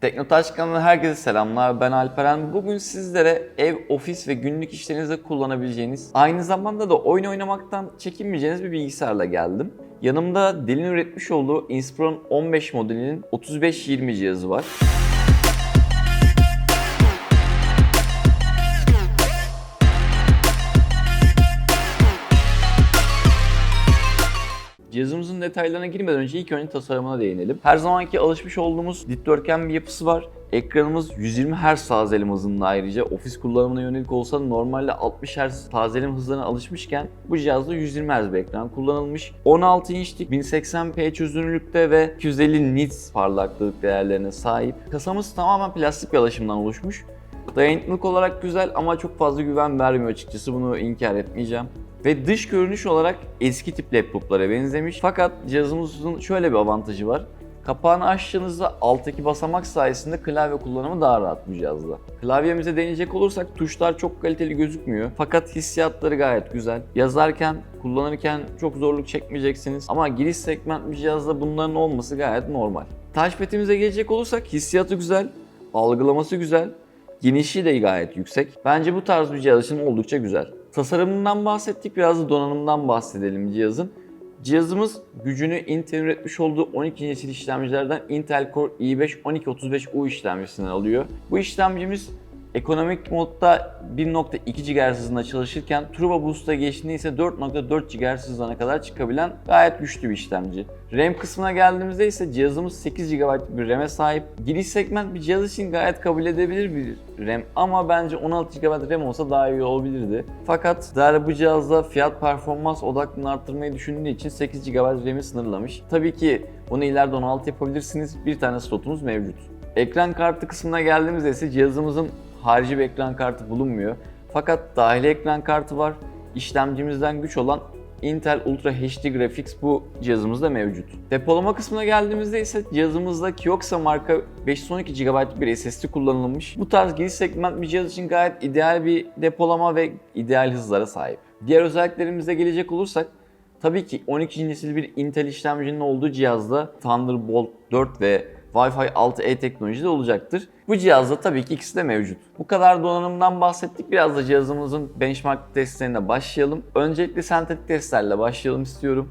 Teknotaş kanalına herkese selamlar. Ben Alperen. Bugün sizlere ev, ofis ve günlük işlerinizde kullanabileceğiniz, aynı zamanda da oyun oynamaktan çekinmeyeceğiniz bir bilgisayarla geldim. Yanımda Dell'in üretmiş olduğu Inspiron 15 modelinin 3520 cihazı var. Cihazımızın detaylarına girmeden önce ilk önce tasarımına değinelim. Her zamanki alışmış olduğumuz dikdörtgen bir yapısı var. Ekranımız 120 Hz tazelim hızında ayrıca ofis kullanımına yönelik olsa normalde 60 Hz tazelim hızlarına alışmışken bu cihazda 120 Hz bir ekran kullanılmış. 16 inçlik 1080p çözünürlükte ve 250 nits parlaklık değerlerine sahip. Kasamız tamamen plastik bir alaşımdan oluşmuş. Dayanıklılık olarak güzel ama çok fazla güven vermiyor açıkçası bunu inkar etmeyeceğim. Ve dış görünüş olarak eski tip laptoplara benzemiş. Fakat cihazımızın şöyle bir avantajı var. Kapağını açtığınızda alttaki basamak sayesinde klavye kullanımı daha rahat bu cihazda. Klavyemize deneyecek olursak tuşlar çok kaliteli gözükmüyor. Fakat hissiyatları gayet güzel. Yazarken, kullanırken çok zorluk çekmeyeceksiniz. Ama giriş segment bir cihazda bunların olması gayet normal. Touchpad'imize gelecek olursak hissiyatı güzel, algılaması güzel, genişliği de gayet yüksek. Bence bu tarz bir cihaz için oldukça güzel. Tasarımından bahsettik, biraz da donanımdan bahsedelim cihazın. Cihazımız gücünü Intel üretmiş olduğu 12. nesil işlemcilerden Intel Core i5 1235U işlemcisinden alıyor. Bu işlemcimiz ekonomik modda 1.2 GHz hızında çalışırken Turbo Boost'a geçtiğinde ise 4.4 GHz hızına kadar çıkabilen gayet güçlü bir işlemci. RAM kısmına geldiğimizde ise cihazımız 8 GB bir RAM'e sahip. Giriş segment bir cihaz için gayet kabul edebilir bir RAM ama bence 16 GB RAM olsa daha iyi olabilirdi. Fakat Dell bu cihazda fiyat performans odaklılığını arttırmayı düşündüğü için 8 GB RAM'i sınırlamış. Tabii ki bunu ileride 16 yapabilirsiniz. Bir tane slotumuz mevcut. Ekran kartı kısmına geldiğimizde ise cihazımızın harici bir ekran kartı bulunmuyor. Fakat dahili ekran kartı var. İşlemcimizden güç olan Intel Ultra HD Graphics bu cihazımızda mevcut. Depolama kısmına geldiğimizde ise cihazımızda Kioxa marka 512 GB bir SSD kullanılmış. Bu tarz giriş segment bir cihaz için gayet ideal bir depolama ve ideal hızlara sahip. Diğer özelliklerimize gelecek olursak Tabii ki 12. nesil bir Intel işlemcinin olduğu cihazda Thunderbolt 4 ve Wi-Fi 6E teknolojisi de olacaktır. Bu cihazda tabii ki ikisi de mevcut. Bu kadar donanımdan bahsettik. Biraz da cihazımızın benchmark testlerine başlayalım. Öncelikle sentetik testlerle başlayalım istiyorum.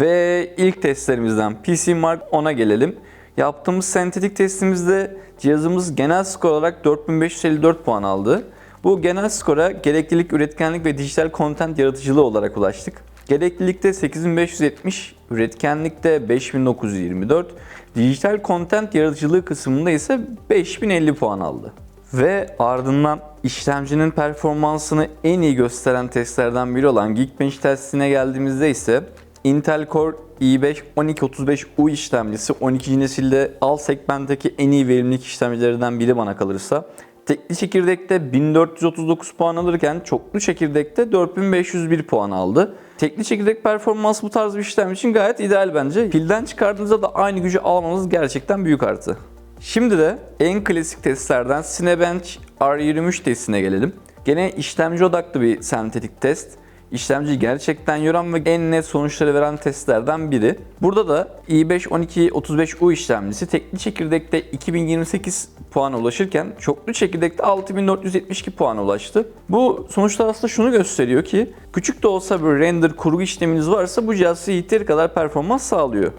Ve ilk testlerimizden PC Mark 10'a gelelim. Yaptığımız sentetik testimizde cihazımız genel skor olarak 4554 puan aldı. Bu genel skora gereklilik, üretkenlik ve dijital content yaratıcılığı olarak ulaştık. Gereklilikte 8570, üretkenlikte 5924, dijital content yaratıcılığı kısmında ise 5050 puan aldı. Ve ardından işlemcinin performansını en iyi gösteren testlerden biri olan Geekbench testine geldiğimizde ise Intel Core i5 1235U işlemcisi 12. nesilde alt segmentteki en iyi verimlilik işlemcilerinden biri bana kalırsa. Tekli çekirdekte 1439 puan alırken çoklu çekirdekte 4501 puan aldı. Tekli çekirdek performans bu tarz bir işlem için gayet ideal bence. Pilden çıkardığınızda da aynı gücü almanız gerçekten büyük artı. Şimdi de en klasik testlerden Cinebench R23 testine gelelim. Gene işlemci odaklı bir sentetik test. İşlemciyi gerçekten yoran ve en net sonuçları veren testlerden biri. Burada da i5 1235U işlemcisi tekli çekirdekte 2028 puana ulaşırken çoklu çekirdekte 6472 puana ulaştı. Bu sonuçlar aslında şunu gösteriyor ki küçük de olsa bir render kurgu işleminiz varsa bu cihaz yeteri kadar performans sağlıyor.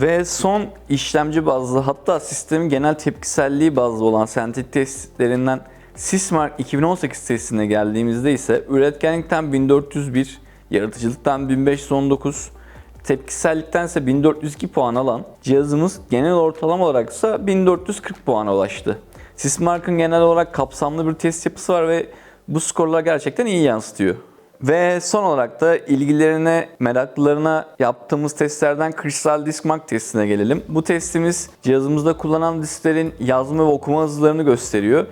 Ve son işlemci bazlı hatta sistemin genel tepkiselliği bazlı olan sentetik testlerinden Sysmark 2018 testine geldiğimizde ise üretkenlikten 1401, yaratıcılıktan 1519, tepkisellikten ise 1402 puan alan cihazımız genel ortalama olarak ise 1440 puana ulaştı. Sysmark'ın genel olarak kapsamlı bir test yapısı var ve bu skorlar gerçekten iyi yansıtıyor. Ve son olarak da ilgilerine, meraklılarına yaptığımız testlerden Crystal Disk Mark testine gelelim. Bu testimiz cihazımızda kullanılan disklerin yazma ve okuma hızlarını gösteriyor.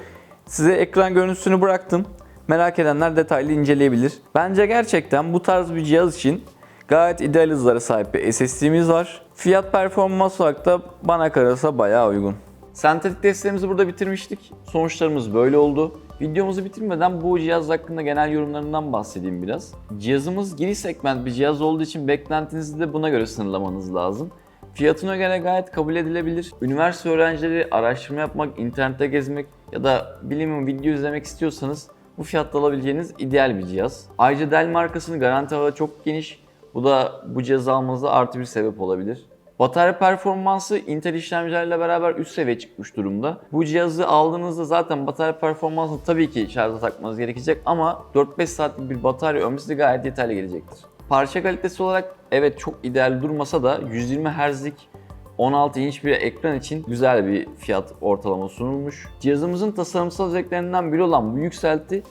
Size ekran görüntüsünü bıraktım. Merak edenler detaylı inceleyebilir. Bence gerçekten bu tarz bir cihaz için gayet ideal hızlara sahip bir SSD'miz var. Fiyat performans olarak da bana kalırsa bayağı uygun. Sentetik testlerimizi burada bitirmiştik. Sonuçlarımız böyle oldu. Videomuzu bitirmeden bu cihaz hakkında genel yorumlarından bahsedeyim biraz. Cihazımız giriş segment bir cihaz olduğu için beklentinizi de buna göre sınırlamanız lazım. Fiyatına göre gayet kabul edilebilir. Üniversite öğrencileri araştırma yapmak, internette gezmek ya da bilimum video izlemek istiyorsanız bu fiyatta alabileceğiniz ideal bir cihaz. Ayrıca Dell markasının garanti ağı çok geniş. Bu da bu cihazı almanıza artı bir sebep olabilir. Batarya performansı Intel işlemcilerle beraber üst seviye çıkmış durumda. Bu cihazı aldığınızda zaten batarya performansını tabii ki şarja takmanız gerekecek ama 4-5 saatlik bir batarya ömrü size gayet yeterli gelecektir. Parça kalitesi olarak evet çok ideal durmasa da 120 Hz'lik 16 inç bir ekran için güzel bir fiyat ortalama sunulmuş. Cihazımızın tasarımsal özelliklerinden biri olan bu yükselti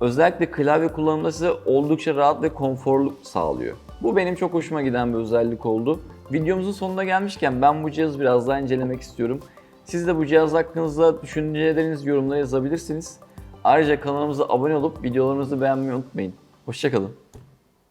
özellikle klavye kullanımında size oldukça rahat ve konforlu sağlıyor. Bu benim çok hoşuma giden bir özellik oldu. Videomuzun sonuna gelmişken ben bu cihazı biraz daha incelemek istiyorum. Siz de bu cihaz hakkınızda düşüncelerinizi yorumlara yazabilirsiniz. Ayrıca kanalımıza abone olup videolarımızı beğenmeyi unutmayın. Hoşçakalın.